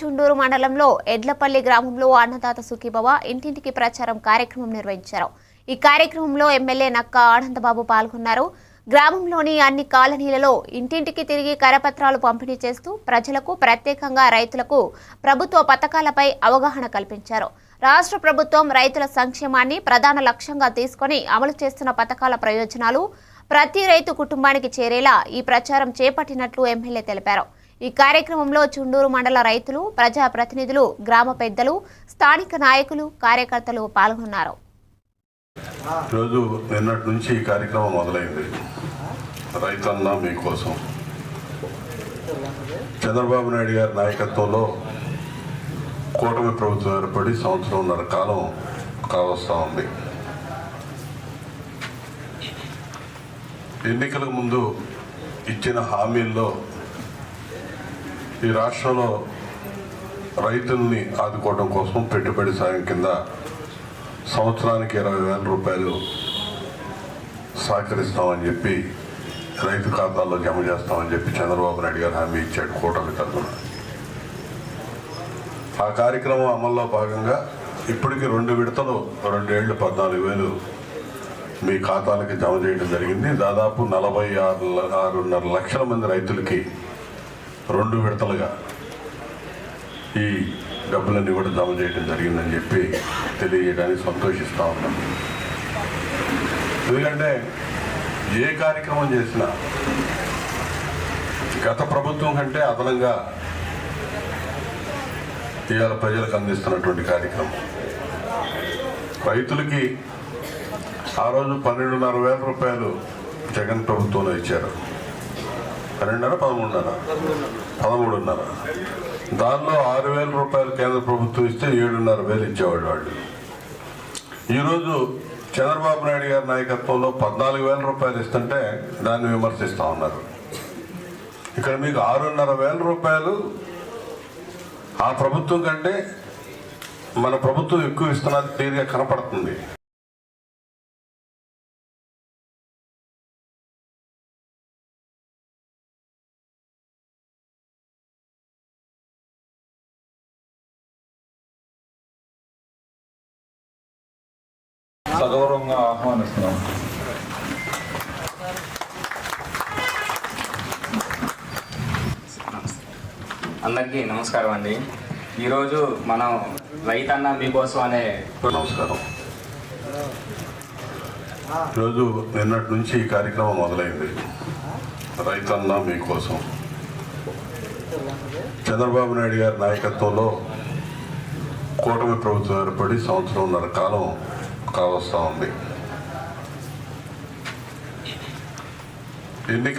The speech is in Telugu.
చుండూరు మండలంలో ఎడ్లపల్లి గ్రామంలో అన్నదాత సుఖీభవ ఇంటింటికి ప్రచారం కార్యక్రమం నిర్వహించారు. ఈ కార్యక్రమంలో ఎమ్మెల్యే నక్క ఆనందబాబు పాల్గొన్నారు. గ్రామంలోని అన్ని కాలనీలలో ఇంటింటికి తిరిగి కరపత్రాలు పంపిణీ చేస్తూ ప్రజలకు ప్రత్యేకంగా రైతులకు ప్రభుత్వ పథకాలపై అవగాహన కల్పించారు. రాష్ట్ర ప్రభుత్వం రైతుల సంక్షేమాన్ని ప్రధాన లక్ష్యంగా తీసుకొని అమలు చేస్తున్న పథకాల ప్రయోజనాలు ప్రతి రైతు కుటుంబానికి చేరేలా ఈ ప్రచారం చేపట్టినట్లు ఎమ్మెల్యే తెలిపారు. ఈ కార్యక్రమంలో చుండూరు మండల రైతులు ప్రజా ప్రతినిధులు గ్రామ పెద్దలు స్థానిక నాయకులు కార్యకర్తలు పాల్గొన్నారు. ఈరోజు నిన్నటి నుంచి ఈ కార్యక్రమం మొదలైంది. రైతన్న మీకోసం చంద్రబాబు నాయుడు గారి నాయకత్వంలో కూటమి ప్రభుత్వం ఏర్పడి సంవత్సరంన్నర కాలం కావస్తూ ఉంది. ఎన్నికలకు ముందు ఇచ్చిన హామీల్లో ఈ రాష్ట్రంలో రైతుల్ని ఆదుకోవడం కోసం పెట్టుబడి సాయం కింద సంవత్సరానికి ఇరవై వేల రూపాయలు సహకరిస్తామని చెప్పి రైతు ఖాతాల్లో జమ చేస్తామని చెప్పి చంద్రబాబు నాయుడు గారు హామీ ఇచ్చాడు కూటమి తరఫున. ఆ కార్యక్రమం అమల్లో భాగంగా ఇప్పటికి రెండు విడతలు రెండేళ్ళు పద్నాలుగు వేలు మీ ఖాతాలకి జమ చేయడం జరిగింది. దాదాపు నలభై ఆరు ఆరున్నర లక్షల మంది రైతులకి రెండు విడతలుగా ఈ డబ్బులన్నీ కూడా జమ చేయడం జరిగిందని చెప్పి తెలియజేయడానికి సంతోషిస్తూ ఉన్నాం. ఎందుకంటే ఏ కార్యక్రమం చేసినా గత ప్రభుత్వం కంటే అదనంగా ఇవాళ ప్రజలకు అందిస్తున్నటువంటి కార్యక్రమం. రైతులకి ఆ రోజు పన్నెండున్నర వేల రూపాయలు జగన్ ప్రభుత్వంలో ఇచ్చారు. పన్నెండున్నర పదమూడున్నర? పదమూడున్నర. దానిలో ఆరు వేల రూపాయలు కేంద్ర ప్రభుత్వం ఇస్తే ఏడున్నర వేలు ఇచ్చేవాడు వాళ్ళు. ఈరోజు చంద్రబాబు నాయుడు గారి నాయకత్వంలో పద్నాలుగు వేల రూపాయలు ఇస్తుంటే దాన్ని విమర్శిస్తూ ఉన్నారు. ఇక్కడ మీకు ఆరున్నర వేల రూపాయలు ఆ ప్రభుత్వం కంటే మన ప్రభుత్వం ఎక్కువ ఇస్తున్నది క్లియర్గా కనపడుతుంది. సగౌరవంగా ఆహ్వానిస్తున్నాం. అందరికీ నమస్కారం అండి. ఈరోజు మనం రైతన్న మీకోసం అనే నమస్కారం. ఈరోజు నిన్నటి నుంచి ఈ కార్యక్రమం మొదలైంది. రైతన్న మీకోసం. చంద్రబాబు నాయుడు గారి నాయకత్వంలో కూటమి ప్రభుత్వం ఏర్పడి సంవత్సరంన్నర కాలం కావస్తూ ఉంది ఎన్నిక